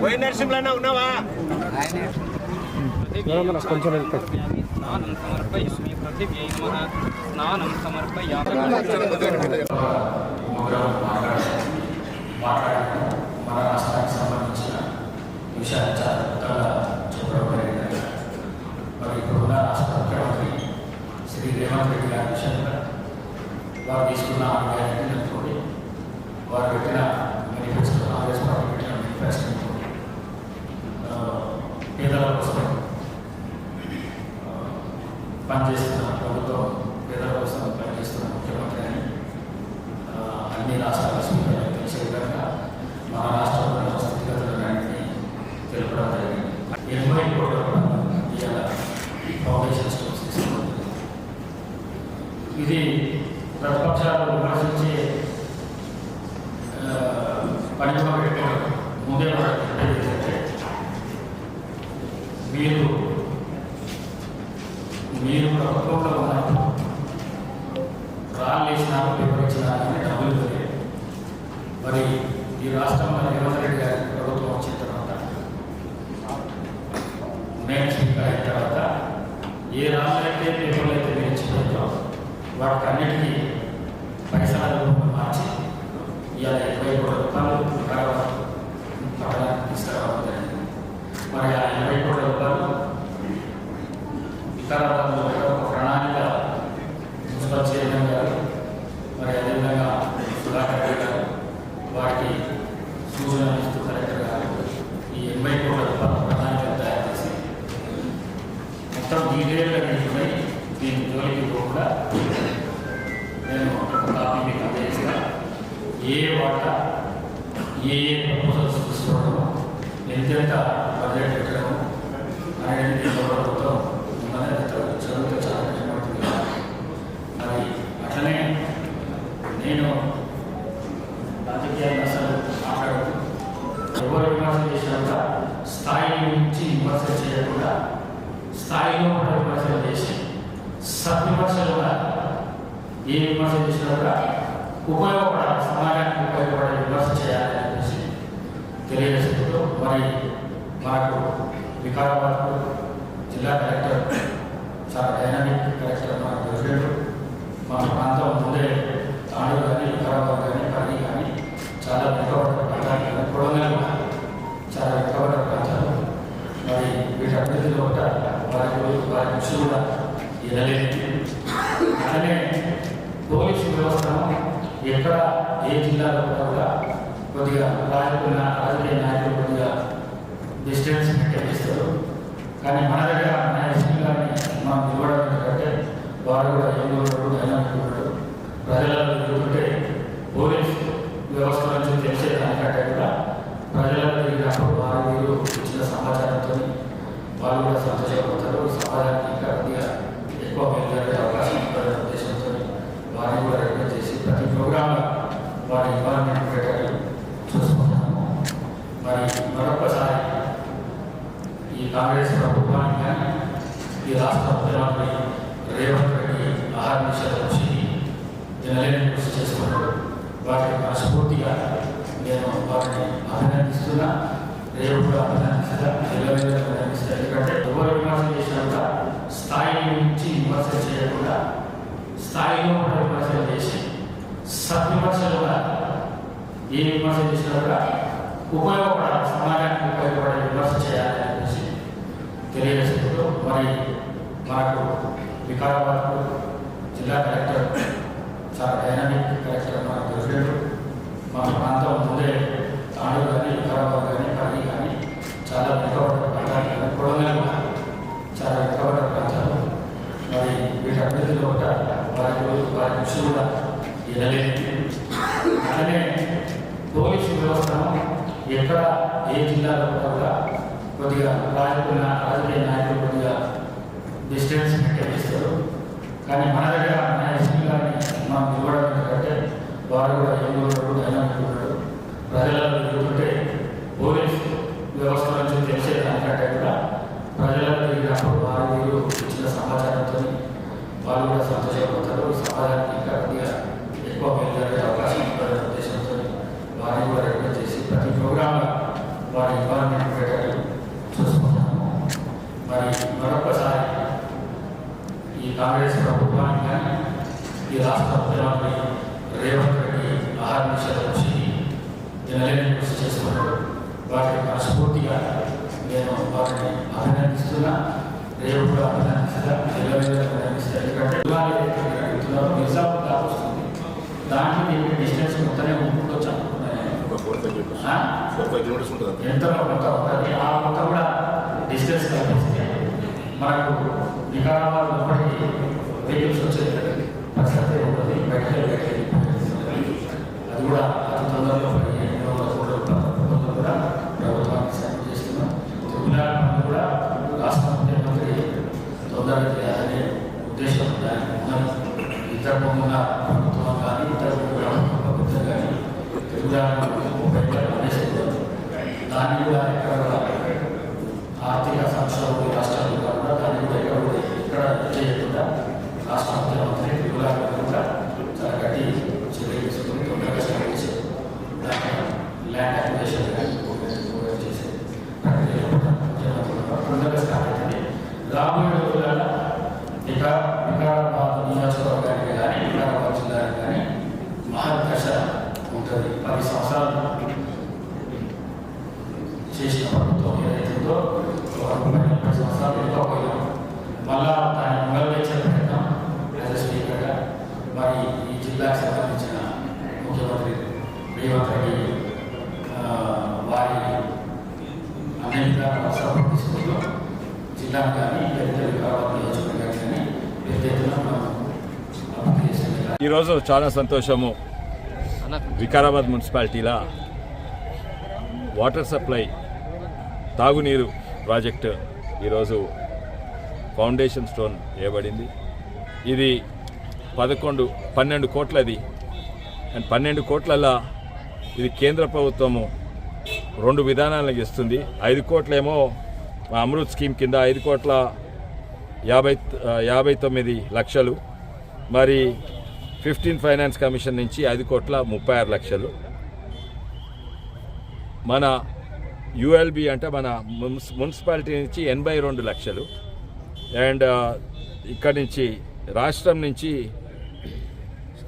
పోయి నరసింహలో ఉన్నావా స్నానం సమర్పయిష్మి పృథివ్యై నమః స్నానం సమర్పయామి మొదలు సంబంధించిన విషయాలు చాలా కొత్తగా చెప్పడం జరిగింది మరి ఇప్పుడున్న రాష్ట్ర ముఖ్యమంత్రి శ్రీ రేవంత్ రెడ్డి గారి విషయంలో వారు తీసుకున్న ఆ గ్యారెంటీలతో వారు పెట్టిన మేనిఫెస్టో కాంగ్రెస్ పార్టీ పెట్టిన మేనిఫెస్టో పేదల కోసం ఆ, పనిచేస్తున్న ప్రభుత్వం పేదల కోసం పనిచేస్తున్న ముఖ్యమంత్రి అని ఆ, అన్ని రాష్ట్రాల స్పీకర్లకు తెలిసే విధంగా మన రాష్ట్రంలో స్థితిగతులన్నింటినీ తెలపడం జరిగింది ఎనభై కోట్ల రూపాయలు ఇవాళ ఈ ఫౌండేషన్ స్టోర్స్ తీసుకున్నది ఇది ప్రతిపక్షాలు విమర్శించే ఆ, పని ముందే ఏంటంటే మీరు మీరు ప్రభుత్వంలో ఉన్నప్పుడు రాళ్ళు వేసినారు పేపర్ ఇచ్చినా కానీ డబ్బులు ఇవ్వలేదు మరి ఈ రాష్ట్రంలో రేవంత్ రెడ్డి గారి ప్రభుత్వం వచ్చిన తర్వాత నేను స్పీకర్ అయిన తర్వాత ఏ రాళ్ళైతే పేపర్లు అయితే మీరు ఇచ్చిపోయిందో వాటికి అన్నిటికీ పైసల రూపంలో మార్చి ఇవాళ ఇరవై కోట్ల రూపాయలు వికారాబాద్ పట్టణానికి తీసుకురావడం జరిగింది మరి ఆ ఇరవై కోట్ల రూపాయలు వికారాబాద్లో ఒక ప్రణాళిక మున్సిపల్ చైర్మన్ గారు మరి అదేవిధంగా సుధాకర్ రెడ్డి గారు వారికి సూచనలు 決めた డిస్టెన్స్ మెయింటైన్ చేస్తారు కానీ మన దగ్గర మన ఎస్పీ గారిని మనం ఇవ్వడం ఎందుకంటే వారు కూడా ఏం ఉంటాడు డైనామిక్ ఉంటాడు ప్రజలలో ఎదుర్కొంటే పోలీస్ వ్యవస్థ నుంచి తెలిసే దానికంటే కూడా ప్రజలకు తిరిగినప్పుడు వారు వీరు ఇచ్చిన సమాచారంతో వాళ్ళు కూడా సంతోషపడతారు. సమాజానికి ఇంకా కొద్దిగా ఎక్కువ మెరుగైన అవకాశం ఉంటుందనే ఉద్దేశంతో వారిని కూడా రిక్వెస్ట్ చేసి ప్రతి ప్రోగ్రాంలో వారి ఇన్వాల్వ్మెంట్ పెట్టాలి చూసుకుంటాము మరి మరొక కాంగ్రెస్ ప్రభుత్వానికి కానీ ఈ రాష్ట్ర ముఖ్యమంత్రి రేవంత్ రెడ్డి ఆహార నిషేధ కృషి జనలేని కృషి చేస్తున్నారు వాటిని మనస్ఫూర్తిగా నేను వాటిని అభినందిస్తున్నా రేపు కూడా అభినందిస్తా ఎల్లవేళ అభినందిస్తా ఎందుకంటే ఎవరు విమర్శ చేసినా కూడా స్థాయి నుంచి విమర్శ చేయకుండా స్థాయిలో కూడా విమర్శలు చేసి సద్విమర్శలు కూడా ఏ విమర్శ చేసినా కూడా ఉపయోగపడాలి సమాజానికి ఉపయోగపడే విమర్శ చేయాలి. చెప్పేసి మరి మనకు వికారాబాద్ జిల్లా కలెక్టర్ చాలా డైనామిక్ కలెక్టర్ మనకు దొరికాడు మన ప్రాంతం ముందే తాండూరు కానీ వికారాబాద్ కానీ కానీ కానీ చాలా వెనుకబడ్డ ప్రాంతాలు కానీ కొడంగల్ చాలా వెనుకబడ్డ ప్రాంతాలు. మరి వీటి అభివృద్ధిలో కూడా వారి వారి కృషి కూడా ఎనలేదు అలానే పోలీసు వ్యవస్థను ఎక్కడ ఏ జిల్లాలో కూడా కొద్దిగా రాజకీయ రాజకీయ నాయకులు కొద్దిగా డిస్టెన్స్ మెయింటైన్ చేస్తారు కానీ మన దగ్గర మన ఎస్పీ గారిని మనం ఇవ్వడం ఏంటంటే వారు కూడా ఎంగోలు కూడా అయినట్టున్నాడు ప్రజలలో ఎదుగుతుంటే పోలీస్ వ్యవస్థ నుంచి తెలిసే దానికంటే కూడా ప్రజలకు తిరిగినప్పుడు వారు వీరు వారిని అభినందిస్తున్నా కూడా అభినందిస్తున్నా. ఎందుకంటే నిజాం దాంట్లో దీనికి డిస్టెన్స్ మొత్తమే ఉంటుండొచ్చు అనుకుంటున్నాను నేను. ఎంత మొత్తం ఉంటుంది ఆ మొత్తం కూడా డిస్టెన్స్ కల్పిస్తే మనకు వికారాబాద్ లోపలికి వెహికల్స్ వచ్చే పరిస్థితి ఉంటుంది. బయటకు బయటకు అది కూడా అతి తొందరలో పదిహేను వందల కోట్ల రూపాయల ప్రపోజల్ కూడా ప్రభుత్వానికి సబ్మిట్ చేస్తున్నాం తిరుమల పనులు కూడా రాష్ట్ర ముఖ్యమంత్రి తొందరగా చేయాలనే ఉద్దేశం దానికి ఉన్నది ఇతర ఉన్న ప్రభుత్వం కానీ ఇతర ప్రభుత్వం కానీ తిరుమల ముప్పై వేల అనేసి దాన్ని కూడా ఎక్కడ కూడా ఆర్థిక సంక్షోభం ఈ రాష్ట్రాలు కాకుండా దాన్ని కూడా ఎక్కడ కూడా ఇక్కడ చేయకుండా రాష్ట్ర ముఖ్యమంత్రి వివరాలు కూడా చాలా గట్టి చర్య తీసుకుని తొందరగా స్టార్ట్ చేసి దాన్ని ల్యాండ్ అక్విజిషన్ కానీ కూడా చేసే ప్రక్రియ కూడా రాబోయే రోజులలో ఇక వికారాబాద్ నియోజకవర్గానికి కానీ వికారాబాద్ జిల్లాకి కానీ మహాదశ ఉంటుంది పది సంవత్సరాలు చేసిన ప్రభుత్వం ఏదైతే ఉందో ఒక ముప్పై సంవత్సరాలు మళ్ళా దాన్ని మొదలుపెట్టే ప్రయత్నం యాజ్ స్పీకర్గా మరి ఈ జిల్లాకు సంబంధించిన ముఖ్యమంత్రి రేవంత్ రెడ్డి వారి సపోర్ట్ తీసుకుంటూ జిల్లాను కానీ ఈరోజు చాలా సంతోషము. వికారాబాద్ మున్సిపాలిటీలో వాటర్ సప్లై తాగునీరు ప్రాజెక్టు ఈరోజు ఫౌండేషన్ స్టోన్ వేయబడింది. ఇది పదకొండు పన్నెండు కోట్లది. అండ్ పన్నెండు కోట్లల్లో ఇది కేంద్ర ప్రభుత్వము రెండు విధానాలను ఇస్తుంది. ఐదు కోట్లేమో మా అమృత్ స్కీమ్ కింద ఐదు కోట్ల యాభై యాభై తొమ్మిది లక్షలు. మరి ఫిఫ్టీన్ ఫైనాన్స్ కమిషన్ నుంచి ఐదు కోట్ల ముప్పై ఆరు లక్షలు. మన యుఎల్బి అంటే మన మున్సి మున్సిపాలిటీ నుంచి ఎనభై రెండు లక్షలు. అండ్ ఇక్కడి నుంచి రాష్ట్రం నుంచి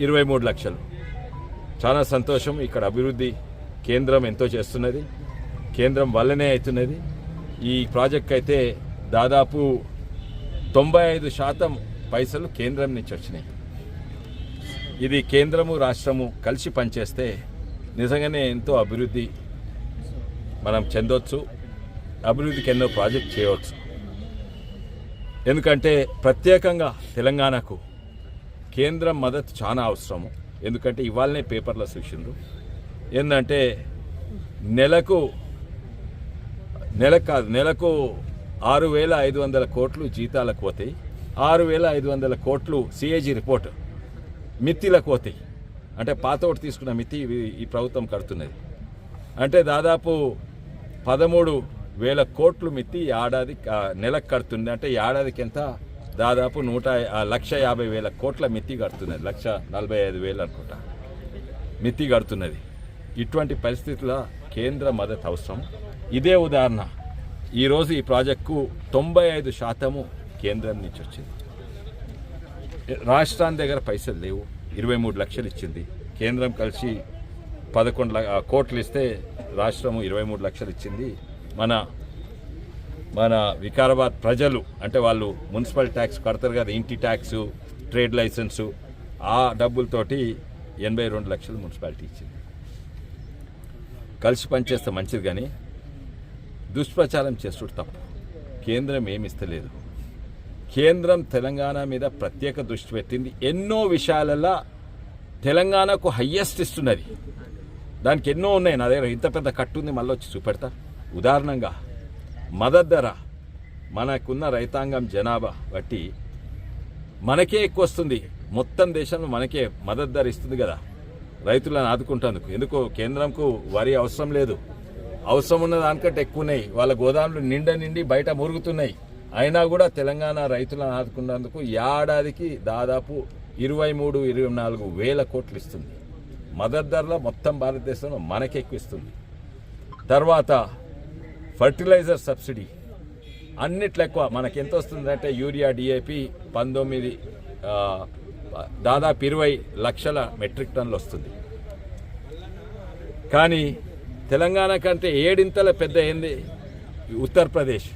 ఇరవై మూడు లక్షలు. చాలా సంతోషం. ఇక్కడ అభివృద్ధి కేంద్రం ఎంతో చేస్తున్నది. కేంద్రం వల్లనే అవుతున్నది. ఈ ప్రాజెక్ట్ అయితే దాదాపు తొంభై ఐదు శాతం పైసలు కేంద్రం నుంచి వచ్చినాయి. ఇది కేంద్రము రాష్ట్రము కలిసి పనిచేస్తే నిజంగానే ఎంతో అభివృద్ధి మనం చెందొచ్చు. అభివృద్ధికి ఎన్నో ప్రాజెక్ట్ చేయవచ్చు. ఎందుకంటే ప్రత్యేకంగా తెలంగాణకు కేంద్రం మద్దతు చాలా అవసరము. ఎందుకంటే ఇవాళనే పేపర్లో చూసిండ్రు. ఏంటంటే నెలకు నెల కాదు నెలకు ఆరు వేల ఐదు వందల కోట్లు జీతాలకు పోతాయి. ఆరు వేల ఐదు వందల కోట్లు సిఏజీ రిపోర్ట్ మిత్తిలకు పోతాయి. అంటే పాత ఒకటి తీసుకున్న మిత్తి ఈ ప్రభుత్వం కడుతున్నది. అంటే దాదాపు పదమూడు వేల కోట్లు మిత్తి ఏడాది నెలకు కడుతుంది. అంటే ఏడాదికి ఎంత? దాదాపు నూట లక్ష యాభై వేల కోట్ల మిత్తి కడుతున్నది లక్ష నలభై ఐదు వేలు అనుకుంటా. మిత్తి కడుతున్నది ఇటువంటి పరిస్థితుల్లో కేంద్ర మద్దతు అవసరం. ఇదే ఉదాహరణ. ఈరోజు ఈ ప్రాజెక్టుకు తొంభై ఐదు శాతము కేంద్రం నుంచి వచ్చింది. రాష్ట్రాన్ని దగ్గర పైసలు లేవు. ఇరవై మూడు లక్షలు ఇచ్చింది. కేంద్రం కలిసి పదకొండు కోట్లు ఇస్తే రాష్ట్రము ఇరవై మూడు లక్షలు ఇచ్చింది. మన మన వికారాబాద్ ప్రజలు అంటే వాళ్ళు మున్సిపల్ ట్యాక్స్ కడతారు కదా ఇంటి ట్యాక్సు ట్రేడ్ లైసెన్సు ఆ డబ్బులతోటి ఎనభై రెండు లక్షలు మున్సిపాలిటీ ఇచ్చింది. కలిసి పనిచేస్తే మంచిది కానీ దుష్ప్రచారం చేస్తుడు తప్పు. కేంద్రం ఏమి ఇస్తలేదు. కేంద్రం తెలంగాణ మీద ప్రత్యేక దృష్టి పెట్టింది. ఎన్నో విషయాలలో తెలంగాణకు హయ్యెస్ట్ ఇస్తున్నది. దానికి ఎన్నో ఉన్నాయి నా దగ్గర. ఇంత పెద్ద కట్టు ఉంది మళ్ళీ వచ్చి చూపెడతా. ఉదాహరణంగా మద్దతు ధర మనకున్న రైతాంగం జనాభా బట్టి మనకే ఎక్కువ వస్తుంది మొత్తం దేశంలో మనకే మద్దతు ధర ఇస్తుంది కదా. రైతులను ఆదుకుంటేందుకు. ఎందుకు కేంద్రంకు వరి అవసరం లేదు. అవసరం ఉన్న దానికంటే ఎక్కువ ఉన్నాయి వాళ్ళ గోదాములు నిండా నిండి బయట మురుగుతున్నాయి. అయినా కూడా తెలంగాణ రైతులను ఆదుకున్నందుకు ఏడాదికి దాదాపు ఇరవై మూడు ఇరవై నాలుగు వేల కోట్లు ఇస్తుంది. మదర్ ధరలో మొత్తం భారతదేశంలో మనకెక్కువ ఇస్తుంది. తర్వాత ఫర్టిలైజర్ సబ్సిడీ. అన్నిట్లో ఎక్కువ మనకి ఎంత వస్తుందంటే యూరియా డిఏపి పంతొమ్మిది దాదాపు ఇరవై లక్షల మెట్రిక్ టన్నులు వస్తుంది. కానీ తెలంగాణ కంటే ఏడింతల పెద్ద ఏంది? ఉత్తరప్రదేశ్.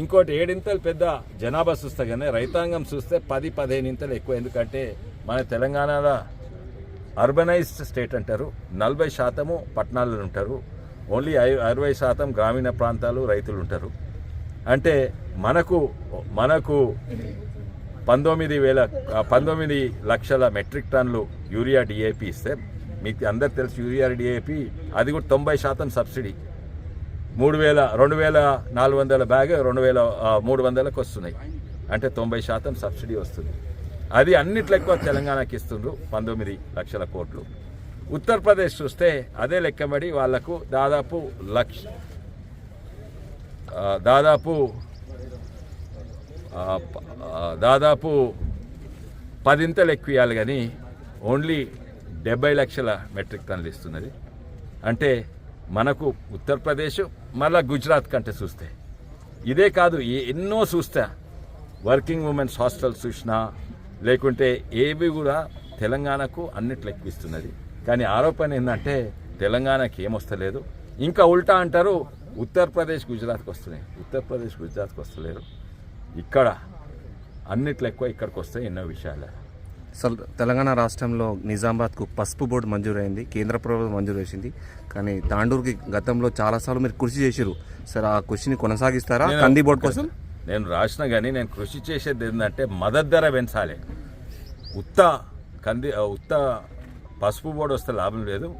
ఇంకోటి ఏడింతలు పెద్ద జనాభా చూస్తే కానీ రైతాంగం చూస్తే పది పదిహేను ఇంతలు ఎక్కువ. ఎందుకంటే మన తెలంగాణలో అర్బనైజ్డ్ స్టేట్ అంటారు నలభై శాతము పట్టణాల్లో ఉంటారు. ఓన్లీ ఐ- అరవై శాతం గ్రామీణ ప్రాంతాలు రైతులు ఉంటారు. అంటే మనకు మనకు పంతొమ్మిది వేల పంతొమ్మిది లక్షల మెట్రిక్ టన్నులు యూరియా డిఏపి ఇస్తే మీకు అందరు తెలుసు యూరియా డిఏపి అది కూడా తొంభై శాతం సబ్సిడీ. మూడు వేల రెండు వేల నాలుగు వందల బ్యాగ్ రెండు వేల మూడు వందలకు వస్తున్నాయి. అంటే తొంభై శాతం సబ్సిడీ వస్తుంది. అది అన్నిట్లో ఎక్కువ తెలంగాణకి ఇస్తుండ్రు పంతొమ్మిది లక్షల కోట్లు. ఉత్తరప్రదేశ్ చూస్తే అదే లెక్కబడి వాళ్ళకు దాదాపు లక్ష దాదాపు దాదాపు పదింతలు ఎక్కువ ఇవ్వాలి కానీ ఓన్లీ డెబ్బై లక్షల మెట్రిక్ టన్నులు ఇస్తున్నది. అంటే మనకు ఉత్తరప్రదేశ్ మళ్ళీ గుజరాత్ కంటే చూస్తే. ఇదే కాదు ఎన్నో చూస్తా. వర్కింగ్ ఉమెన్స్ హాస్టల్స్ చూసినా లేకుంటే ఏవి కూడా తెలంగాణకు అన్నిట్లు ఎక్కువ ఇస్తున్నది. కానీ ఆరోపణ ఏంటంటే తెలంగాణకి ఏమొస్తలేదు. ఇంకా ఉల్టా అంటారు ఉత్తరప్రదేశ్ గుజరాత్కి వస్తున్నాయి. ఉత్తరప్రదేశ్ గుజరాత్కి వస్తలేరు. ఇక్కడ అన్నిట్లో ఎక్కువ ఇక్కడికి వస్తాయి ఎన్నో విషయాలు. అసలు తెలంగాణ రాష్ట్రంలో నిజామాబాద్కు పసుపు బోర్డు మంజూరైంది కేంద్ర ప్రభుత్వం మంజూరు చేసింది కానీ తాండూరుకి గతంలో చాలాసార్లు మీరు కృషి చేశారు సరే ఆ కృషిని కొనసాగిస్తారా? కంది బోర్డు కోసం నేను రాసిన కానీ నేను కృషి చేసేది ఏంటంటే మద్దతు ధర పెంచాలి. ఉత్త కంది ఉత్త పసుపు బోర్డు వస్తే లాభం లేదు.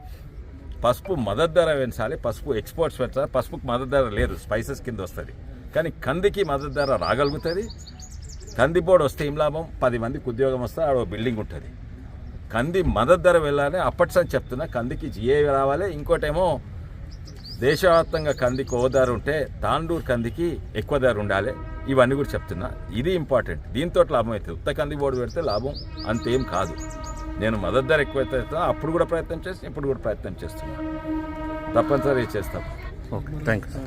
పసుపు మద్దతు ధర పెంచాలి పసుపు ఎక్స్పోర్ట్స్ పెంచాలి పసుపుకి మద్దతు ధర లేదు స్పైసెస్ కింద వస్తుంది. కానీ కందికి మద్దతు ధర రాగలుగుతుంది. కంది బోర్డు వస్తే ఏం లాభం? పది మందికి ఉద్యోగం వస్తే ఆడ బిల్డింగ్ ఉంటుంది. కంది మద్దతు ధర వెళ్ళాలి అప్పటిసని చెప్తున్నా కందికి జిఏ రావాలి. ఇంకోటేమో దేశవ్యాప్తంగా కందికి ఓ ధర ఉంటే తాండూరు కందికి ఎక్కువ ధర ఉండాలి. ఇవన్నీ కూడా చెప్తున్నా. ఇది ఇంపార్టెంట్ దీంతో లాభం అవుతుంది. ఉత్త కంది బోర్డు పెడితే లాభం అంతేం కాదు. నేను మద్దతు ధర ఎక్కువైతే అప్పుడు కూడా ప్రయత్నం చేస్తాను ఇప్పుడు కూడా ప్రయత్నం చేస్తున్నా. తప్పనిసరి చేస్తాం. ఓకే థ్యాంక్ యూ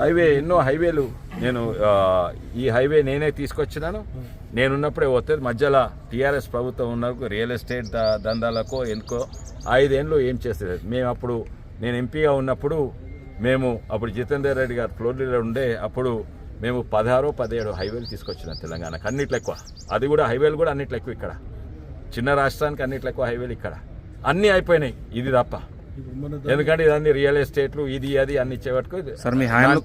హైవే ఎన్నో హైవేలు నేను ఈ హైవే నేనే తీసుకొచ్చినాను. నేనున్నప్పుడే పోతుంది మధ్యలో టీఆర్ఎస్ ప్రభుత్వం ఉన్నప్పుడు రియల్ ఎస్టేట్ ద- దందాలకో ఎందుకో ఐదేళ్ళు ఏం చేసేది మేము అప్పుడు నేను ఎంపీగా ఉన్నప్పుడు మేము అప్పుడు జితేందర్ రెడ్డి గారు ఫ్లోర్ లీడర్ ఉండే అప్పుడు మేము పదహారు పదిహేడు హైవేలు తీసుకొచ్చినాం తెలంగాణకు. అన్నిట్లో ఎక్కువ. అది కూడా హైవేలు కూడా అన్నిట్లో ఎక్కువ ఇక్కడ. చిన్న రాష్ట్రానికి అన్నిట్లో ఎక్కువ హైవేలు ఇక్కడ. అన్నీ అయిపోయినాయి. ఇది తప్ప. ఎందుకంటే ఇదన్నీ రియల్ ఎస్టేట్లు ఇది అది అన్ని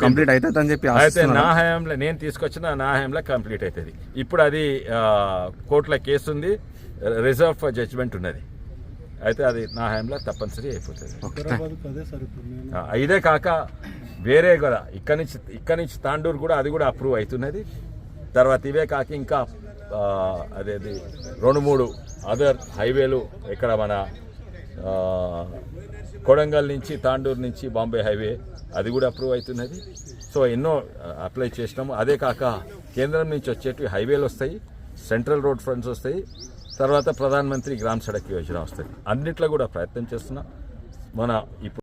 కంప్లీట్ అవుతుంది అని చెప్పి అయితే? నా హయాంలో నేను తీసుకొచ్చిన నా హయాంలో కంప్లీట్ అవుతుంది. ఇప్పుడు అది కోర్టులో కేసు ఉంది. రిజర్వ్ ఫర్ జడ్జ్మెంట్ ఉన్నది. అయితే అది నా హయాంలో తప్పనిసరి అయిపోతుంది. ఇదే కాక వేరే కదా ఇక్కడ నుంచి ఇక్కడ నుంచి తాండూరు కూడా అది కూడా అప్రూవ్ అవుతున్నది. తర్వాత ఇవే కాక ఇంకా అదేది రెండు మూడు అదర్ హైవేలు ఇక్కడ మన కొడంగల్ నుంచి తాండూరు నుంచి బాంబే హైవే అది కూడా అప్రూవ్ అవుతున్నది. సో ఎన్నో అప్లై చేసినాము. అదే కాక కేంద్రం నుంచి వచ్చేటివి హైవేలు వస్తాయి సెంట్రల్ రోడ్ ఫండ్స్ వస్తాయి తర్వాత ప్రధానమంత్రి గ్రామ్ సడక్ యోజన వస్తుంది అన్నిట్లో కూడా ప్రయత్నం చేస్తున్నాం. మన ఇప్పుడు